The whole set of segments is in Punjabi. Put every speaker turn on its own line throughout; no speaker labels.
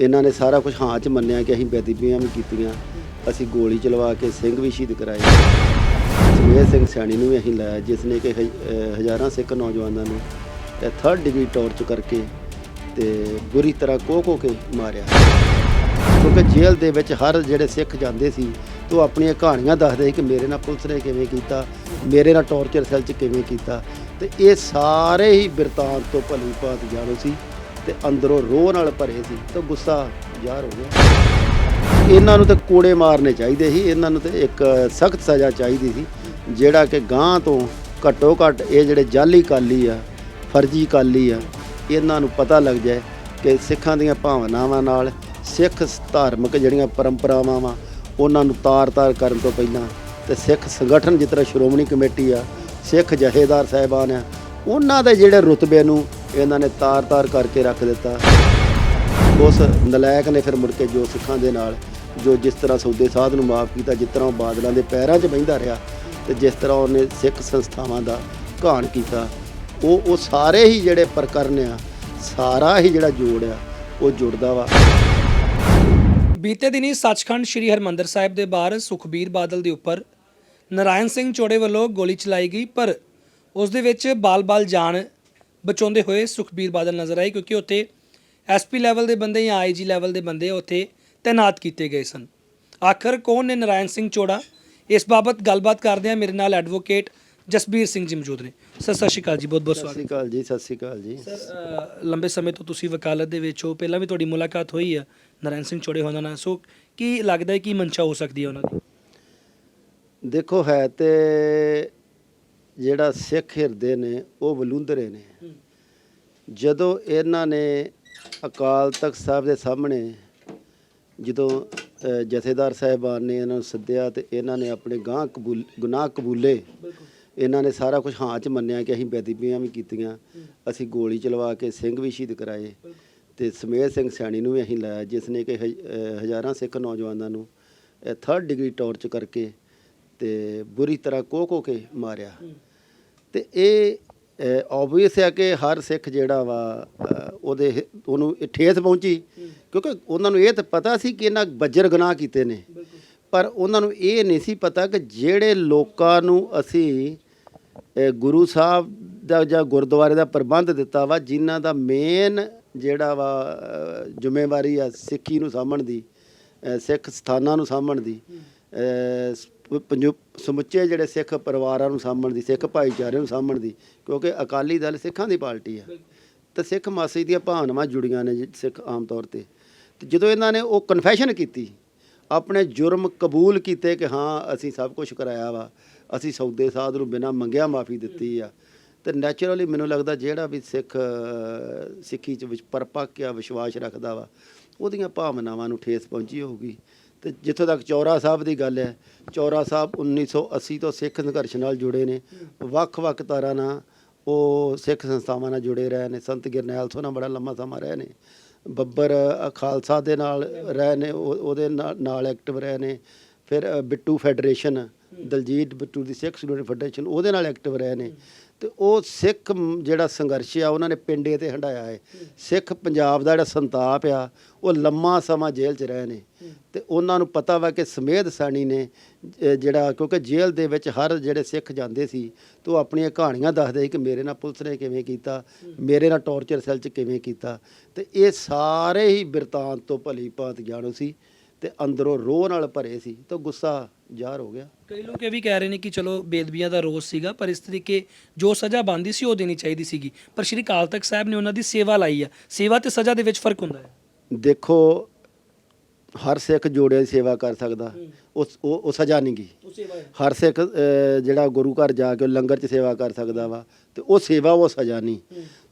ਇਹਨਾਂ ਨੇ ਸਾਰਾ ਕੁਝ ਹਾਂ ਚ ਮੰਨਿਆ ਕਿ ਅਸੀਂ ਬੇਦਬੀਆਂ ਵੀ ਕੀਤੀਆਂ। ਅਸੀਂ ਗੋਲੀ ਚਲਵਾ ਕੇ ਸਿੰਘ ਵੀ ਸ਼ਹੀਦ ਕਰਾਏ। ਸੁਮੇਧ ਸਿੰਘ ਸੈਣੀ ਨੂੰ ਵੀ ਅਸੀਂ ਲਾਇਆ, ਜਿਸ ਨੇ ਕਿ ਹਜ਼- ਅਹ ਹਜ਼ਾਰਾਂ ਸਿੱਖ ਨੌਜਵਾਨਾਂ ਨੂੰ ਥਰਡ ਡਿਗਰੀ ਟੌਰਚ ਕਰਕੇ ਤੇ ਬੁਰੀ ਤਰ੍ਹਾਂ ਕੋਹ ਕੋਹ ਕੇ ਮਾਰਿਆ। ਕਿਉਂਕਿ ਜੇਲ੍ਹ ਦੇ ਵਿੱਚ ਹਰ ਜਿਹੜੇ ਸਿੱਖ ਜਾਂਦੇ ਸੀ, ਤੇ ਉਹ ਆਪਣੀਆਂ ਕਹਾਣੀਆਂ ਦੱਸਦੇ ਸੀ ਕਿ ਮੇਰੇ ਨਾਲ ਪੁਲਿਸ ਨੇ ਕਿਵੇਂ ਕੀਤਾ, ਮੇਰੇ ਨਾਲ ਟੌਰਚਰ ਸੈੱਲ 'ਚ ਕਿਵੇਂ ਕੀਤਾ। ਤੇ ਇਹ ਸਾਰੇ ਹੀ ਬਿਰਤਾਂਤ ਤੋਂ ਭਲੀ ਭਾਂਤ ਜਾਣੂ ਸੀ। ਤੇ ਅੰਦਰੋਂ ਰੋਹ ਨਾਲ ਭਰੇ ਸੀ ਤਾਂ ਗੁੱਸਾ ਜ਼ਾਹਰ ਹੋ ਗਿਆ। ਇਹਨਾਂ ਨੂੰ ਤਾਂ ਕੋੜੇ ਮਾਰਨੇ ਚਾਹੀਦੇ ਸੀ, ਇਹਨਾਂ ਨੂੰ ਤੇ ਇੱਕ ਸਖਤ ਸਜ਼ਾ ਚਾਹੀਦੀ ਸੀ, ਜਿਹੜਾ ਕਿ ਗਾਂ ਤੋਂ ਘੱਟੋ ਘੱਟ ਇਹ ਜਿਹੜੇ ਜਾਲੀ ਕਾਲੀ ਆ, ਫਰਜ਼ੀ ਕਾਲੀ ਆ, ਇਹਨਾਂ ਨੂੰ ਪਤਾ ਲੱਗ ਜਾਏ ਕਿ ਸਿੱਖਾਂ ਦੀਆਂ ਭਾਵਨਾਵਾਂ ਨਾਲ ਸਿੱਖ ਧਾਰਮਿਕ ਜਿਹੜੀਆਂ ਪਰੰਪਰਾਵਾਂ ਵਾ, ਉਹਨਾਂ ਨੂੰ ਤਾਰ-ਤਾਰ ਕਰਨ ਤੋਂ ਪਹਿਲਾਂ ਤੇ ਸਿੱਖ ਸੰਗਠਨ ਜਿਸ ਤਰ੍ਹਾਂ ਸ਼੍ਰੋਮਣੀ ਕਮੇਟੀ ਆ, ਸਿੱਖ ਜਹੇਦਾਰ ਸਾਹਿਬਾਨ ਆ, ਉਹਨਾਂ ਦੇ ਜਿਹੜੇ ਰੁਤਬੇ ਨੂੰ ਇਹਨਾਂ ਨੇ ਤਾਰ-ਤਾਰ ਕਰਕੇ ਰੱਖ ਦਿੱਤਾ। ਉਸ ਨਲਾਇਕ ਨੇ ਫਿਰ ਮੁੜ ਕੇ ਜੋ ਸਿੱਖਾਂ ਦੇ ਨਾਲ, ਜੋ ਜਿਸ ਤਰ੍ਹਾਂ ਸੌਦੇ ਸਾਧ ਨੂੰ ਮਾਫ ਕੀਤਾ, ਜਿਸ ਤਰ੍ਹਾਂ ਉਹ ਬਾਦਲਾਂ ਦੇ ਪੈਰਾਂ 'ਚ ਬਹਿੰਦਾ ਰਿਹਾ ਤੇ ਜਿਸ ਤਰ੍ਹਾਂ ਉਹਨੇ ਸਿੱਖ ਸੰਸਥਾਵਾਂ ਦਾ ਘਾਣ ਕੀਤਾ, ਉਹ ਉਹ ਸਾਰੇ ਹੀ ਜਿਹੜੇ ਪ੍ਰਕਰਨ ਆ, ਸਾਰਾ ਹੀ ਜਿਹੜਾ ਜੋੜ ਆ, ਉਹ ਜੁੜਦਾ ਵਾ।
ਬੀਤੇ ਦਿਨੀ ਸੱਚਖੰਡ ਸ੍ਰੀ ਹਰਮੰਦਰ ਸਾਹਿਬ ਦੇ ਬਾਹਰ ਸੁਖਬੀਰ ਬਾਦਲ ਦੇ ਉੱਪਰ ਨਰਾਇਣ ਸਿੰਘ ਚੋੜੇ ਵੱਲੋਂ ਗੋਲੀ ਚਲਾਈ ਗਈ, ਪਰ ਉਸ ਦੇ ਵਿੱਚ ਬਾਲ-ਬਾਲ ਜਾਨ ਬਚਾਉਂਦੇ ਹੋਏ ਸੁਖਬੀਰ ਬਾਦਲ ਨਜ਼ਰ ਆਏ ਕਿਉਂਕਿ ਉੱਥੇ ਐਸਪੀ ਲੈਵਲ ਦੇ ਬੰਦੇ ਜਾਂ ਆਈਜੀ ਲੈਵਲ ਦੇ ਬੰਦੇ ਉੱਥੇ ਤਾਇਨਾਤ ਕੀਤੇ ਗਏ ਸਨ। ਆਖਰ ਕੌਣ ਨੇ ਨਰਾਇਣ ਸਿੰਘ ਚੋੜਾ? ਇਸ ਬਾਬਤ ਗੱਲਬਾਤ ਕਰਦੇ ਹਾਂ। ਮੇਰੇ ਨਾਲ ਐਡਵੋਕੇਟ ਜਸਬੀਰ ਸਿੰਘ ਜੀ ਮੌਜੂਦ ਨੇ। ਸਰ ਸਤਿ ਸ਼੍ਰੀ ਅਕਾਲ ਜੀ। ਬਹੁਤ ਬਹੁਤ
ਸਤਿ
ਸਵਾਗਤ।
ਸ੍ਰੀ ਅਕਾਲ ਜੀ ਸਤਿ ਸ੍ਰੀ ਅਕਾਲ ਜੀ।
ਸਰ ਲੰਬੇ ਸਮੇਂ ਤੋਂ ਤੁਸੀਂ ਵਕਾਲਤ ਦੇ ਵਿੱਚ ਹੋ। ਪਹਿਲਾਂ ਵੀ ਤੁਹਾਡੀ ਮੁਲਾਕਾਤ ਹੋਈ ਹੈ ਨਰਾਇਣ ਸਿੰਘ ਚੋੜੇ ਹੋਣਾ ਨਾਲ। ਸੋ ਕੀ ਲੱਗਦਾ ਹੈ ਕੀ ਮਨਸ਼ਾ ਹੋ ਸਕਦੀ ਹੈ ਉਹਨਾਂ ਦੀ?
ਦੇਖੋ ਹੈ ਤੇ ਜਿਹੜਾ ਸਿੱਖ ਹਿਰਦੇ ਨੇ ਉਹ ਬਲੂੰਦਰੇ ਨੇ। ਜਦੋਂ ਇਹਨਾਂ ਨੇ ਅਕਾਲ ਤਖਤ ਸਾਹਿਬ ਦੇ ਸਾਹਮਣੇ ਜਦੋਂ ਜਥੇਦਾਰ ਸਾਹਿਬਾਨ ਨੇ ਇਹਨਾਂ ਨੂੰ ਸੱਦਿਆ ਤੇ ਇਹਨਾਂ ਨੇ ਆਪਣੇ ਗਾਂ ਕਬੂਲ ਗੁਨਾਹ ਕਬੂਲੇ। ਇਹਨਾਂ ਨੇ ਸਾਰਾ ਕੁਝ ਹਾਂ ਚ ਮੰਨਿਆ ਕਿ ਅਸੀਂ ਬੇਦਬੀਆਂ ਵੀ ਕੀਤੀਆਂ। ਅਸੀਂ ਗੋਲੀ ਚਲਵਾ ਕੇ ਸਿੰਘ ਵੀ ਸ਼ਹੀਦ ਕਰਾਏ। ਤੇ ਸਮੇਧ ਸਿੰਘ ਸੈਣੀ ਨੂੰ ਵੀ ਅਸੀਂ ਲਾਇਆ ਜਿਸ ਨੇ ਕਿ ਹਜ਼ਾਰਾਂ ਸਿੱਖ ਨੌਜਵਾਨਾਂ ਨੂੰ ਥਰਡ ਡਿਗਰੀ ਟੌਰਚ ਕਰਕੇ ਤੇ ਬੁਰੀ ਤਰ੍ਹਾਂ ਕੋਹ ਕੇ ਮਾਰਿਆ। ਤੇ ਇਹ ਆਬਵੀਅਸ ਹੈ ਕਿ ਹਰ ਸਿੱਖ ਜਿਹੜਾ ਵਾ ਉਹਦੇ ਉਹਨੂੰ ਠੇਸ ਪਹੁੰਚੀ। ਕਿਉਂਕਿ ਉਹਨਾਂ ਨੂੰ ਇਹ ਤਾਂ ਪਤਾ ਸੀ ਕਿ ਇਹਨਾਂ ਬੱਜਰ ਗੁਨਾਹ ਕੀਤੇ ਨੇ। ਪਰ ਉਹਨਾਂ ਨੂੰ ਇਹ ਨਹੀਂ ਸੀ ਪਤਾ ਕਿ ਜਿਹੜੇ ਲੋਕਾਂ ਨੂੰ ਅਸੀਂ ਗੁਰੂ ਸਾਹਿਬ ਦਾ ਜਾਂ ਗੁਰਦੁਆਰੇ ਦਾ ਪ੍ਰਬੰਧ ਦਿੱਤਾ ਵਾ, ਜਿਨ੍ਹਾਂ ਦਾ ਮੇਨ ਜਿਹੜਾ ਵਾ ਜ਼ਿੰਮੇਵਾਰੀ ਆ ਸਿੱਖੀ ਨੂੰ ਸਾਂਭਣ ਦੀ ਸਿੱਖ ਸਥਾਨਾਂ ਨੂੰ ਸਾਂਭਣ ਦੀ ਪੰਜੋ ਸਮੁੱਚੇ ਜਿਹੜੇ ਸਿੱਖ ਪਰਿਵਾਰਾਂ ਨੂੰ ਸਾਂਭਣ ਦੀ, ਸਿੱਖ ਭਾਈਚਾਰੇ ਨੂੰ ਸਾਂਭਣ ਦੀ, ਕਿਉਂਕਿ ਅਕਾਲੀ ਦਲ ਸਿੱਖਾਂ ਦੀ ਪਾਰਟੀ ਆ। ਤੇ ਸਿੱਖ ਮਾਸੀ ਦੀਆਂ ਭਾਵਨਾਵਾਂ ਜੁੜੀਆਂ ਨੇ ਜੀ ਸਿੱਖ ਆਮ ਤੌਰ ਤੇ। ਤੇ ਜਦੋਂ ਇਹਨਾਂ ਨੇ ਉਹ ਕਨਫੈਸ਼ਨ ਕੀਤੀ, ਆਪਣੇ ਜੁਰਮ ਕਬੂਲ ਕੀਤੇ ਕਿ ਹਾਂ, ਅਸੀਂ ਸਭ ਕੁਝ ਕਰਾਇਆ ਵਾ, ਅਸੀਂ ਸੌਦੇ ਸਾਧ ਨੂੰ ਬਿਨਾਂ ਮੰਗਿਆ ਮਾਫੀ ਦਿੱਤੀ ਆ। ਤੇ ਨੈਚੁਰਲੀ ਮੈਨੂੰ ਲੱਗਦਾ ਜਿਹੜਾ ਵੀ ਸਿੱਖ, ਸਿੱਖੀ ਚ ਵਿੱਚ ਪਰਪੱਕ ਆ ਵਿਸ਼ਵਾਸ ਰੱਖਦਾ ਵਾ, ਉਹਦੀਆਂ ਭਾਵਨਾਵਾਂ ਨੂੰ ਠੇਸ ਪਹੁੰਚੀ ਹੋਊਗੀ। ਤੇ ਜਿੱਥੋਂ ਤੱਕ ਚੌਰਾ ਸਾਹਿਬ ਦੀ ਗੱਲ ਹੈ, ਚੌਰਾ ਸਾਹਿਬ 1980 ਤੋਂ ਸਿੱਖ ਸੰਘਰਸ਼ ਨਾਲ ਜੁੜੇ ਨੇ। ਵੱਖ-ਵੱਖ ਤਰ੍ਹਾਂ ਨਾਲ ਉਹ ਸਿੱਖ ਸੰਸਥਾਵਾਂ ਨਾਲ ਜੁੜੇ ਰਹੇ ਨੇ। ਸੰਤ ਗਿਰਨੈਲ ਤੋਂ ਨਾਲ ਬੜਾ ਲੰਮਾ ਸਮਾਂ ਰਹੇ ਨੇ। ਬੱਬਰ ਖਾਲਸਾ ਦੇ ਨਾਲ ਰਹੇ ਨੇ। ਉਹ- ਉਹਦੇ ਨਾਲ- ਐਕਟਿਵ ਰਹੇ ਨੇ। ਫਿਰ ਬਿੱਟੂ ਫੈਡਰੇਸ਼ਨ ਦਲਜੀਤ ਬਿੱਟੂ ਦੀ ਸਿੱਖ ਸਟੂਡੈਂਟ ਫੈਡਰੇਸ਼ਨ ਉਹਦੇ ਨਾਲ ਐਕਟਿਵ ਰਹੇ ਨੇ। ਤੇ ਉਹ ਸਿੱਖ ਜਿਹੜਾ ਸੰਘਰਸ਼ ਆ, ਉਹਨਾਂ ਨੇ ਪਿੰਡੇ ਤੇ ਹੰਡਾਇਆ ਹੈ। ਸਿੱਖ ਪੰਜਾਬ ਦਾ ਜਿਹੜਾ ਸੰਤਾਪ ਆ, ਉਹ ਲੰਮਾ ਸਮਾਂ ਜੇਲ੍ਹ 'ਚ ਰਹੇ ਨੇ। ਤੇ ਉਹਨਾਂ ਨੂੰ ਪਤਾ ਵਾ ਕਿ ਸਮੇਧ ਸਾਣੀ ਨੇ ਜਿਹੜਾ, ਕਿਉਂਕਿ ਜੇਲ੍ਹ ਦੇ ਵਿੱਚ ਹਰ ਜਿਹੜੇ ਸਿੱਖ ਜਾਂਦੇ ਸੀ, ਤੇ ਉਹ ਆਪਣੀਆਂ ਕਹਾਣੀਆਂ ਦੱਸਦੇ ਸੀ ਕਿ ਮੇਰੇ ਨਾਲ ਪੁਲਿਸ ਨੇ ਕਿਵੇਂ ਕੀਤਾ, ਮੇਰੇ ਨਾਲ ਟੌਰਚਰ ਸੈੱਲ 'ਚ ਕਿਵੇਂ ਕੀਤਾ। ਤੇ ਇਹ ਸਾਰੇ ਹੀ ਬਿਰਤਾਂਤ ਤੋਂ ਭਲੀ ਭਾਂਤ ਜਾਣੋ ਸੀ, ਤੇ ਅੰਦਰੋਂ ਰੋਹ ਨਾਲ ਭਰੇ ਸੀ। ਤਾਂ ਗੁੱਸਾ ਜ਼ਾਹਰ ਹੋ ਗਿਆ।
ਕਈ ਲੋਕ ਇਹ ਵੀ ਕਹਿ ਰਹੇ ਨੇ ਕਿ ਚਲੋ ਬੇਦਬੀਆਂ ਦਾ ਰੋਸ ਸੀਗਾ ਪਰ ਇਸ ਤਰੀਕੇ ਜੋ ਸਜ਼ਾ ਬਣਦੀ ਸੀ ਉਹ ਦੇਣੀ ਚਾਹੀਦੀ ਸੀਗੀ। ਪਰ ਸ਼੍ਰੀ ਅਕਾਲ ਤਖਤ ਸਾਹਿਬ ਨੇ ਉਹਨਾਂ ਦੀ ਸੇਵਾ ਲਾਈ ਆ। ਸੇਵਾ ਤੇ ਸਜ਼ਾ ਦੇ ਵਿੱਚ ਫ਼ਰਕ ਹੁੰਦਾ ਹੈ।
ਦੇਖੋ ਹਰ ਸਿੱਖ ਜੋੜੇ ਦੀ ਸੇਵਾ ਕਰ ਸਕਦਾ। ਉਹ ਉਹ ਉਹ ਸਜ਼ਾ ਨਹੀਂ ਗੀ।
ਉਹ ਸੇਵਾ ਹੈ।
ਹਰ ਸਿੱਖ ਅਹ, ਜਿਹੜਾ ਗੁਰੂ ਘਰ ਜਾ ਕੇ ਉਹ ਲੰਗਰ 'ਚ ਸੇਵਾ ਕਰ ਸਕਦਾ ਵਾ ਤੇ ਉਹ ਸੇਵਾ ਉਹ ਸਜ਼ਾ ਨਹੀਂ।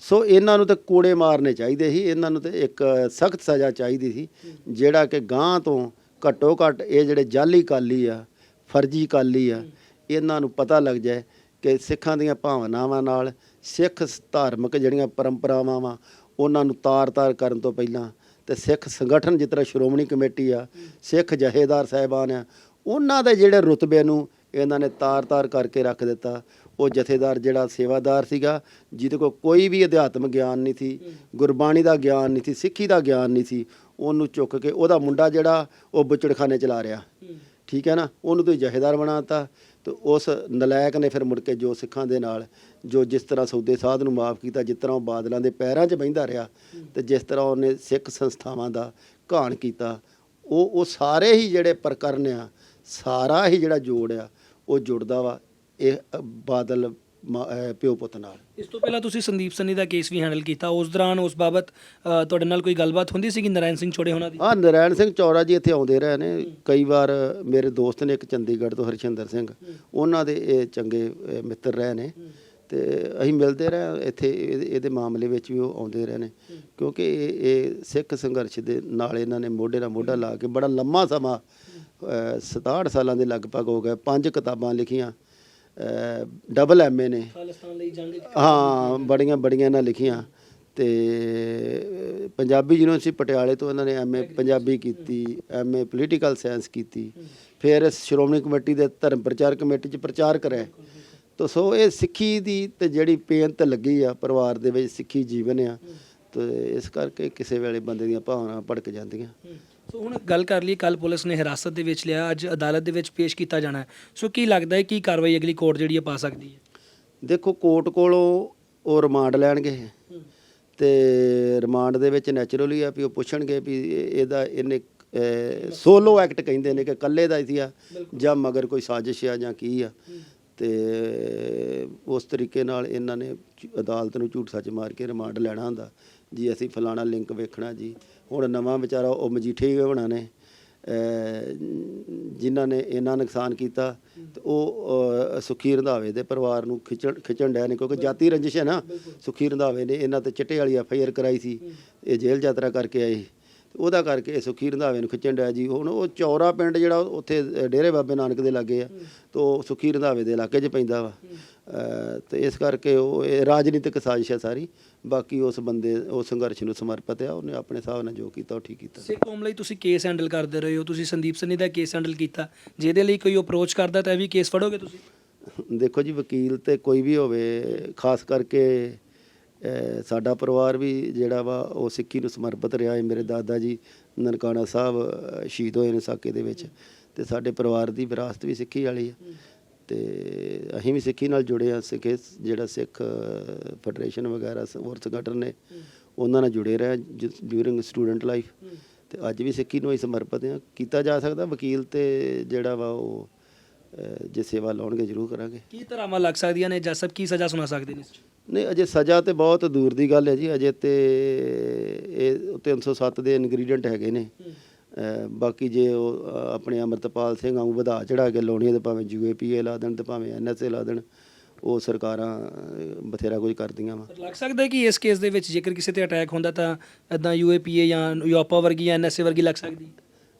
ਸੋ ਇਹਨਾਂ ਨੂੰ ਤੇ ਕੋੜੇ ਮਾਰਨੇ ਚਾਹੀਦੇ ਸੀ। ਇਹਨਾਂ ਨੂੰ ਤੇ ਇੱਕ ਸਖਤ ਸਜ਼ਾ ਚਾਹੀਦੀ ਸੀ ਜਿਹੜਾ ਕਿ ਗਾਂ ਤੋਂ ਘੱਟੋ ਘੱਟ ਇਹ ਜਿਹੜੇ ਜਾਲੀ ਕਾਲੀ ਆ, ਫਰਜ਼ੀ ਕਾਲੀ ਆ, ਇਹਨਾਂ ਨੂੰ ਪਤਾ ਲੱਗ ਜਾਏ ਕਿ ਸਿੱਖਾਂ ਦੀਆਂ ਭਾਵਨਾਵਾਂ ਨਾਲ ਸਿੱਖ ਧਾਰਮਿਕ ਜਿਹੜੀਆਂ ਪਰੰਪਰਾਵਾਂ ਵਾ, ਉਹਨਾਂ ਨੂੰ ਤਾਰ-ਤਾਰ ਕਰਨ ਤੋਂ ਪਹਿਲਾਂ ਤੇ ਸਿੱਖ ਸੰਗਠਨ ਜਿਸ ਤਰ੍ਹਾਂ ਸ਼੍ਰੋਮਣੀ ਕਮੇਟੀ ਆ, ਸਿੱਖ ਜਹੇਦਾਰ ਸਾਹਿਬਾਨ ਆ, ਉਹਨਾਂ ਦੇ ਜਿਹੜੇ ਰੁਤਬੇ ਨੂੰ ਇਹਨਾਂ ਨੇ ਤਾਰ-ਤਾਰ ਕਰਕੇ ਰੱਖ ਦਿੱਤਾ। ਉਹ ਜਥੇਦਾਰ ਜਿਹੜਾ ਸੇਵਾਦਾਰ ਸੀਗਾ, ਜਿਹਦੇ ਕੋਲ ਕੋਈ ਵੀ ਅਧਿਆਤਮ ਗਿਆਨ ਨਹੀਂ ਸੀ, ਗੁਰਬਾਣੀ ਦਾ ਗਿਆਨ ਨਹੀਂ ਸੀ, ਸਿੱਖੀ ਦਾ ਗਿਆਨ ਨਹੀਂ ਸੀ ਉਹਨੂੰ ਚੁੱਕ ਕੇ ਉਹਦਾ ਮੁੰਡਾ ਜਿਹੜਾ ਉਹ ਬੁੱਚੜਖਾਨੇ ਚਲਾ ਰਿਹਾ। ਠੀਕ ਹੈ ਨਾ? ਉਹਨੂੰ ਤੁਸੀਂ ਜਹੇਦਾਰ ਬਣਾਤਾ ਤੇ ਉਸ ਨਲਾਇਕ ਨੇ ਫਿਰ ਮੁੜ ਕੇ ਜੋ ਸਿੱਖਾਂ ਦੇ ਨਾਲ ਜੋ ਜਿਸ ਤਰ੍ਹਾਂ ਸੌਦੇ ਸਾਧ ਨੂੰ ਮਾਫ ਕੀਤਾ ਜਿਸ ਤਰ੍ਹਾਂ ਉਹ ਬਾਦਲਾਂ ਦੇ ਪੈਰਾਂ 'ਚ ਬਹਿੰਦਾ ਰਿਹਾ ਤੇ ਜਿਸ ਤਰ੍ਹਾਂ ਉਹਨੇ ਸਿੱਖ ਸੰਸਥਾਵਾਂ ਦਾ ਘਾਣ ਕੀਤਾ ਉਹ ਉਹ ਸਾਰੇ ਹੀ ਜਿਹੜੇ ਪ੍ਰਕਰਨ ਆ ਸਾਰਾ ਹੀ ਜਿਹੜਾ ਜੋੜ ਆ ਉਹ ਜੁੜਦਾ ਵਾ। ਇਹ ਬਾਦਲ ਮਾ- ਪਿਓ ਪੁੱਤ ਨਾਲ।
ਇਸ ਤੋਂ ਪਹਿਲਾਂ ਤੁਸੀਂ ਸੰਦੀਪ ਸੰਨੀ ਦਾ ਕੇਸ ਵੀ ਹੈਂਡਲ ਕੀਤਾ। ਉਸ ਦੌਰਾਨ ਉਸ ਬਾਬਤ ਅ, ਤੁਹਾਡੇ ਨਾਲ ਕੋਈ ਗੱਲਬਾਤ ਹੁੰਦੀ ਸੀ ਕਿ ਨਰਾਇਣ ਸਿੰਘ ਛੋੜੇ ਹੋਣਾ ਦੀ?
ਆ ਨਰਾਇਣ ਸਿੰਘ ਚੌਰਾ ਜੀ ਇੱਥੇ ਆਉਂਦੇ ਰਹੇ ਨੇ। ਕਈ ਵਾਰ ਮੇਰੇ ਦੋਸਤ ਨੇ ਇੱਕ ਚੰਡੀਗੜ੍ਹ ਤੋਂ ਹਰਸ਼ਿੰਦਰ ਸਿੰਘ। ਉਹਨਾਂ ਦੇ ਇਹ ਚੰਗੇ ਮਿੱਤਰ ਰਹੇ ਨੇ। ਤੇ ਅਸੀਂ ਮਿਲਦੇ ਰਹੇ ਇੱਥੇ ਇਹਦੇ ਇਹਦੇ ਮਾਮਲੇ ਵਿੱਚ ਵੀ ਉਹ ਆਉਂਦੇ ਰਹੇ ਨੇ। ਕਿਉਂਕਿ ਇਹ ਇਹ ਸਿੱਖ ਸੰਘਰਸ਼ ਦੇ ਨਾਲ ਇਹਨਾਂ ਨੇ ਮੋਢੇ ਨਾਲ ਮੋਢਾ ਲਾ ਕੇ ਬੜਾ ਲੰਮਾ ਸਮਾਂ ਅ, 67 ਸਾਲਾਂ ਦੇ ਲਗਭਗ ਹੋ ਗਏ। ਪੰਜ ਕਿਤਾਬਾਂ ਲਿਖੀਆਂ। ਡਬਲ ਐਮਏ ਨੇ।
ਖਾਲਿਸਤਾਨ ਲਈ ਜੰਗ
ਹਾਂ ਬੜੀਆਂ ਬੜੀਆਂ ਇਹਨਾਂ ਲਿਖੀਆਂ। ਤੇ ਪੰਜਾਬੀ ਯੂਨੀਵਰਸਿਟੀ ਪਟਿਆਲੇ ਤੋਂ ਇਹਨਾਂ ਨੇ ਐਮਏ ਪੰਜਾਬੀ ਕੀਤੀ ਐਮਏ ਪੋਲੀਟੀਕਲ ਸਾਇੰਸ ਕੀਤੀ। ਫਿਰ ਸ਼੍ਰੋਮਣੀ ਕਮੇਟੀ ਦੇ ਧਰਮ ਪ੍ਰਚਾਰ ਕਮੇਟੀ 'ਚ ਪ੍ਰਚਾਰ ਕਰਿਆ। ਤੋ ਸੋ ਇਹ ਸਿੱਖੀ ਦੀ ਤੇ ਜਿਹੜੀ ਪੇਂਤ ਲੱਗੀ ਆ ਪਰਿਵਾਰ ਦੇ ਵਿੱਚ ਸਿੱਖੀ ਜੀਵਨ ਆ। ਤੇ ਇਸ ਕਰਕੇ ਕਿਸੇ ਵੇਲੇ ਬੰਦੇ ਦੀਆਂ ਭਾਵਨਾਵਾਂ ਭੜਕ ਜਾਂਦੀਆਂ।
ਸੋ ਹੁਣ ਗੱਲ ਕਰ ਲਈ ਕੱਲ ਪੁਲਿਸ ਨੇ ਹਿਰਾਸਤ ਦੇ ਵਿੱਚ ਲਿਆ ਅੱਜ ਅਦਾਲਤ ਦੇ ਵਿੱਚ ਪੇਸ਼ ਕੀਤਾ ਜਾਣਾ ਹੈ। ਸੋ ਕੀ ਲੱਗਦਾ ਹੈ ਕੀ ਕਾਰਵਾਈ ਅਗਲੀ ਕੋਰਟ ਜਿਹੜੀ ਹੈ ਪਾ ਸਕਦੀ ਹੈ?
ਦੇਖੋ ਕੋਰਟ ਕੋਲੋਂ ਉਹ ਰਿਮਾਂਡ ਲੈਣਗੇ। ਤੇ ਰਿਮਾਂਡ ਦੇ ਵਿੱਚ ਨੈਚੁਰਲੀ ਆ ਵੀ ਉਹ ਪੁੱਛਣਗੇ ਵੀ ਇਹ- ਇਹਦਾ ਇਹਨੇ ਸੋਲੋ ਐਕਟ ਕਹਿੰਦੇ ਨੇ ਕਿ ਇਕੱਲੇ ਦਾ ਹੀ ਸੀ ਆ ਜਾਂ ਮਗਰ ਕੋਈ ਸਾਜ਼ਿਸ਼ ਆ ਜਾਂ ਕੀ ਆ। ਤੇ ਉਸ ਤਰੀਕੇ ਨਾਲ ਇਹਨਾਂ ਨੇ ਝ- ਅਦਾਲਤ ਨੂੰ ਝੂਠ ਸੱਚ ਮਾਰ ਕੇ ਰਿਮਾਂਡ ਲੈਣਾ ਹੁੰਦਾ। ਜੀ ਅਸੀਂ ਫਲਾਣਾ ਲਿੰਕ ਵੇਖਣਾ ਜੀ। ਹੁਣ ਨਵਾਂ ਵਿਚਾਰਾ ਉਹ ਮਜੀਠੇ ਹੀ ਹੋਣਾ ਨੇ ਜਿਨ੍ਹਾਂ ਨੇ ਇੰਨਾ ਨੁਕਸਾਨ ਕੀਤਾ ਤੇ ਉਹ ਸੁਖੀ ਰੰਧਾਵੇ ਦੇ ਪਰਿਵਾਰ ਨੂੰ ਖਿੱਚਣ ਖਿੱਚਣ ਡਿਆ ਨੇ ਕਿਉਂਕਿ ਜਾਤੀ ਰੰਜਿਸ਼ ਹੈ ਨਾ ਸੁਖੀ ਰੰਧਾਵੇ ਨੇ ਇਹਨਾਂ ਤੇ ਚਿੱਟੇ ਵਾਲੀ ਐਫ ਆਈ ਆਰ ਕਰਾਈ ਸੀ ਇਹ ਜੇਲ੍ਹ ਯਾਤਰਾ ਕਰਕੇ ਆਏ ਉਹਦਾ ਕਰਕੇ ਸੁਖੀ ਰੰਧਾਵੇ ਨੂੰ ਖਿੱਚਣ ਡਿਆ ਜੀ। ਹੁਣ ਉਹ ਚੌਰਾ ਪਿੰਡ ਜਿਹੜਾ ਉੱਥੇ ਡੇਰੇ ਬਾਬੇ ਨਾਨਕ ਦੇ ਲਾਗੇ ਆ। ਤੇ ਸੁਖੀ ਰੰਧਾਵੇ ਦੇ ਇਲਾਕੇ 'ਚ ਪੈਂਦਾ ਵਾ। ਤੇ ਇਸ ਕਰਕੇ ਉਹ ਇਹ ਰਾਜਨੀਤਿਕ ਸਾਜ਼ਿਸ਼ ਹੈ ਸਾਰੀ। ਬਾਕੀ ਉਸ ਬੰਦੇ ਉਸ ਸੰਘਰਸ਼ ਨੂੰ ਸਮਰਪਿਤ ਆ। ਉਹਨੇ ਆਪਣੇ ਹਿਸਾਬ ਨਾਲ ਜੋ ਕੀਤਾ ਉਹ ਠੀਕ ਕੀਤਾ।
ਸਿੱਖ ਕੌਮ ਲਈ ਤੁਸੀਂ ਕੇਸ ਹੈਂਡਲ ਕਰਦੇ ਰਹੇ ਹੋ। ਤੁਸੀਂ ਸੰਦੀਪ ਸੰਨੀ ਦਾ ਕੇਸ ਹੈਂਡਲ ਕੀਤਾ। ਜਿਹਦੇ ਲਈ ਕੋਈ ਅਪਰੋਚ ਕਰਦਾ ਤਾਂ ਇਹ ਵੀ ਕੇਸ ਫੜੋਗੇ ਤੁਸੀਂ?
ਦੇਖੋ ਜੀ ਵਕੀਲ ਤੇ ਕੋਈ ਵੀ ਹੋਵੇ ਖਾਸ ਕਰਕੇ ਸਾਡਾ ਪਰਿਵਾਰ ਵੀ ਜਿਹੜਾ ਵਾ, ਉਹ ਸਿੱਖੀ ਨੂੰ ਸਮਰਪਿਤ ਰਿਹਾ ਹੈ। ਮੇਰੇ ਦਾਦਾ ਜੀ ਨਨਕਾਣਾ ਸਾਹਿਬ ਸ਼ਹੀਦ ਹੋਏ ਨੇ ਸਾਕੇ ਦੇ ਵਿੱਚ ਤੇ ਸਾਡੇ ਪਰਿਵਾਰ ਦੀ ਵਿਰਾਸਤ ਵੀ ਸਿੱਖੀ ਵਾਲੀ ਹੈ ਤੇ ਅਸੀਂ ਵੀ ਸਿੱਖੀ ਨਾਲ ਜੁੜੇ ਹਾਂ। ਸਿੱਖੇ ਜਿਹੜਾ ਸਿੱਖ ਫੈਡਰੇਸ਼ਨ ਵਗੈਰਾ ਹੋਰ ਸੰਗਠਨ ਨੇ, ਉਹਨਾਂ ਨਾਲ ਜੁੜੇ ਰਹੇ ਡਿਊਰਿੰਗ ਸਟੂਡੈਂਟ ਲਾਈਫ। ਤੇ ਅੱਜ ਵੀ ਸਿੱਖੀ ਨੂੰ ਹੀ ਸਮਰਪਿਤ ਹਾਂ। ਕੀਤਾ ਜਾ ਸਕਦਾ, ਵਕੀਲ ਤੇ ਜਿਹੜਾ ਵਾ, ਉਹ ਜੇ ਸੇਵਾ ਲਾਉਣਗੇ, ਜ਼ਰੂਰ ਕਰਾਂਗੇ।
ਕੀ ਧਾਰਾਵਾਂ ਲੱਗ ਸਕਦੀਆਂ ਨੇ ਜੱਜ ਸਾਹਿਬ ਕੀ ਸਜ਼ਾ ਸੁਣਾ ਸਕਦੇ ਨੇ
ਨਹੀਂ ਅਜੇ ਸਜ਼ਾ ਤੇ ਬਹੁਤ ਦੂਰ ਦੀ ਗੱਲ ਹੈ ਜੀ ਅਜੇ ਤੇ ਇਹ 307 ਦੇ ਇਨਗਰੀਡੀਅੰਟ ਹੈਗੇ ਨੇ। ਬਾਕੀ ਜੇ ਉਹ ਆਪਣੇ ਅਮਰਤਪਾਲ ਸਿੰਘ ਵਾਂਗੂ ਵਧਾ ਚੜਾ ਕੇ ਲਾਉਣੀ ਤੇ ਭਾਵੇਂ ਯੂਏਪੀਏ ਲਾ ਦੇਣ ਤੇ ਭਾਵੇਂ ਐਨਐਸਏ ਲਾ ਦੇਣ ਉਹ ਸਰਕਾਰਾਂ ਬਥੇਰਾ ਕੁਝ ਕਰਦੀਆਂ ਵਾ।
ਲੱਗ ਸਕਦਾ ਹੈ ਕਿ ਇਸ ਕੇਸ ਦੇ ਵਿੱਚ ਜੇਕਰ ਕਿਸੇ ਤੇ ਅਟੈਕ ਹੁੰਦਾ ਤਾਂ ਇਦਾਂ ਯੂਏਪੀਏ ਜਾਂ ਯੂਪਾ ਵਰਗੀ ਜਾਂ ਐਨਐਸਏ ਵਰਗੀ ਲੱਗ ਸਕਦੀ?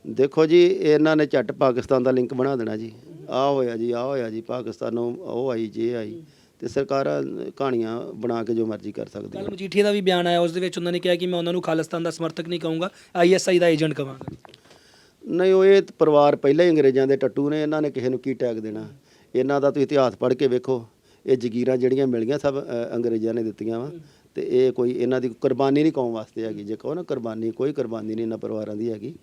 ਦੇਖੋ ਜੀ ਇਹਨਾਂ ਨੇ ਝੱਟ ਪਾਕਿਸਤਾਨ ਦਾ ਲਿੰਕ ਬਣਾ ਦੇਣਾ ਜੀ। ਆ ਹੋਇਆ ਜੀ ਆ ਹੋਇਆ ਜੀ ਪਾਕਿਸਤਾਨੋਂ ਉਹ ਆਈ ਜੇ ਆਈ। ਤੇ ਸਰਕਾਰਾਂ ਕਹਾਣੀਆਂ ਬਣਾ ਕੇ ਜੋ ਮਰਜ਼ੀ ਕਰ ਸਕਦੀਆਂ
ਕੱਲ ਮਜੀਠੀਆ ਦਾ ਵੀ ਬਿਆਨ ਆਇਆ ਉਸ ਦੇ ਵਿੱਚ ਉਹਨਾਂ ਨੇ ਕਿਹਾ ਕਿ ਮੈਂ ਉਹਨਾਂ ਨੂੰ ਖਾਲਿਸਤਾਨ ਦਾ ਸਮਰਥਕ ਨਹੀਂ ਕਹੂੰਗਾ ਆਈਐਸਆਈ ਦਾ ਏਜੰਟ ਕਹਾਂਗਾ
ਨਹੀਂ ਉਹ ਇਹ ਪਰਿਵਾਰ ਪਹਿਲਾਂ ਹੀ ਅੰਗਰੇਜ਼ਾਂ ਦੇ ਟੱਟੂ ਨੇ ਇਹਨਾਂ ਨੇ ਕਿਸੇ ਨੂੰ ਕੀ ਟੈਗ ਦੇਣਾ? ਇਹਨਾਂ ਦਾ ਤੁਸੀਂ ਇਤਿਹਾਸ ਪੜ੍ਹ ਕੇ ਵੇਖੋ ਇਹ ਜ਼ਗੀਰਾਂ ਜਿਹੜੀਆਂ ਮਿਲੀਆਂ ਸਭ ਅੰਗਰੇਜ਼ਾਂ ਨੇ ਦਿੱਤੀਆਂ ਵਾ ਤੇ ਇਹ ਕੋਈ ਇਹਨਾਂ ਦੀ ਕੁਰਬਾਨੀ ਨਹੀਂ ਕੌਮ ਵਾਸਤੇ ਹੈਗੀ ਜੇ ਕਹੋ ਨਾ ਕੁਰਬਾਨੀ ਕੋਈ ਕੁਰਬਾਨੀ ਨਹੀਂ ਇਹਨਾਂ ਪਰਿਵਾਰਾਂ ਦੀ ਹੈਗੀ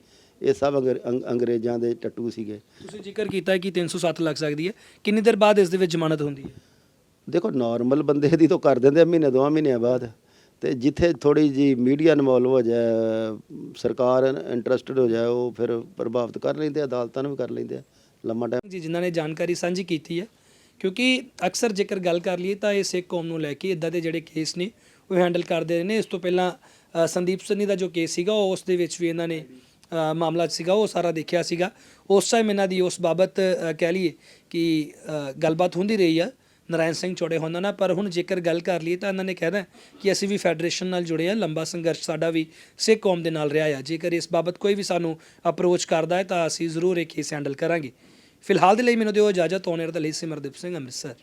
ਇਹ ਸਭ ਅੰਗਰ- ਅੰਗ- ਅੰਗਰੇਜ਼ਾਂ ਦੇ ਟੱਟੂ ਸੀਗੇ।
ਤੁਸੀਂ ਜ਼ਿਕਰ ਕੀਤਾ ਕਿ 307 ਲੱਗ ਸਕਦੀ ਹੈ ਕਿੰਨੀ ਦੇਰ ਬਾਅਦ ਇਸ ਦੇ ਵਿੱਚ ਜ਼ਮਾਨਤ ਹੁੰਦੀ ਹੈ?
ਦੇਖੋ ਨਾਰਮਲ ਬੰਦੇ ਦੀ ਤਾਂ ਕਰ ਦਿੰਦੇ ਆ, ਮਹੀਨੇ ਦੋਵਾਂ ਮਹੀਨਿਆਂ ਬਾਅਦ। ਤੇ ਜਿੱਥੇ ਥੋੜੀ ਜੀ ਮੀਡੀਆ ਇਨਵੋਲਵ ਹੋ ਜਾਏ, ਸਰਕਾਰ ਇੰਟਰਸਟਡ ਹੋ ਜਾਏ, ਉਹ ਫਿਰ ਪ੍ਰਭਾਵਿਤ ਕਰ ਲੈਂਦੇ ਆ, ਅਦਾਲਤਾਂ ਨੂੰ ਵੀ ਕਰ ਲੈਂਦੇ ਆ, ਲੰਮਾ ਟਾਈਮ
ਜੀ, ਜਿਨ੍ਹਾਂ ਨੇ ਜਾਣਕਾਰੀ ਸਾਂਝੀ ਕੀਤੀ ਹੈ, ਕਿਉਂਕਿ ਅਕਸਰ ਜੇਕਰ ਗੱਲ ਕਰ ਲਈਏ ਤਾਂ ਇਹ ਸਿੱਖ ਕੌਮ ਨੂੰ ਲੈ ਕੇ ਇਦਾਂ ਦੇ ਜਿਹੜੇ ਕੇਸ ਨੇ, ਉਹ ਹੈਂਡਲ ਕਰਦੇ ਰਹੇ ਨੇ। ਇਸ ਤੋਂ ਪਹਿਲਾਂ ਸੰਦੀਪ ਸੰਨੀ ਦਾ ਜੋ ਕੇਸ ਸੀਗਾ, ਉਹ ਉਸ ਦੇ ਵਿੱਚ ਵੀ ਇਹਨਾਂ ਨੇ ਮਾਮਲਾ ਸੀਗਾ, ਉਹ ਸਾਰਾ ਦੇਖਿਆ ਸੀਗਾ। ਉਸ ਟਾਈਮ ਇਹਨਾਂ ਦੀ ਉਸ ਬਾਬਤ ਕਹਿ ਲਈਏ ਕਿ ਗੱਲਬਾਤ ਹੁੰਦੀ ਰਹੀ ਆ। ਨਰਾਇਣ ਸਿੰਘ ਚੌੜੇ ਹੋਣਾ ਨਾਲ ਪਰ ਹੁਣ ਜੇਕਰ ਗੱਲ ਕਰ ਲਈਏ ਤਾਂ ਇਹਨਾਂ ਨੇ ਕਹਿਣਾ ਕਿ ਅਸੀਂ ਵੀ ਫੈਡਰੇਸ਼ਨ ਨਾਲ ਜੁੜੇ ਆ ਲੰਬਾ ਸੰਘਰਸ਼ ਸਾਡਾ ਵੀ ਸਿੱਖ ਕੌਮ ਦੇ ਨਾਲ ਰਿਹਾ ਆ। ਜੇਕਰ ਇਸ ਬਾਬਤ ਕੋਈ ਵੀ ਸਾਨੂੰ ਅਪਰੋਚ ਕਰਦਾ ਹੈ ਤਾਂ ਅਸੀਂ ਜ਼ਰੂਰ ਇਹ ਕੇਸ ਹੈਂਡਲ ਕਰਾਂਗੇ। ਫਿਲਹਾਲ ਦੇ ਲਈ ਮੈਨੂੰ ਦਿਓ ਇਜਾਜ਼ਤ ਹੋਣੇ ਦੇ ਲਈ ਸਿਮਰਦੀਪ ਸਿੰਘ ਅੰਮ੍ਰਿਤਸਰ।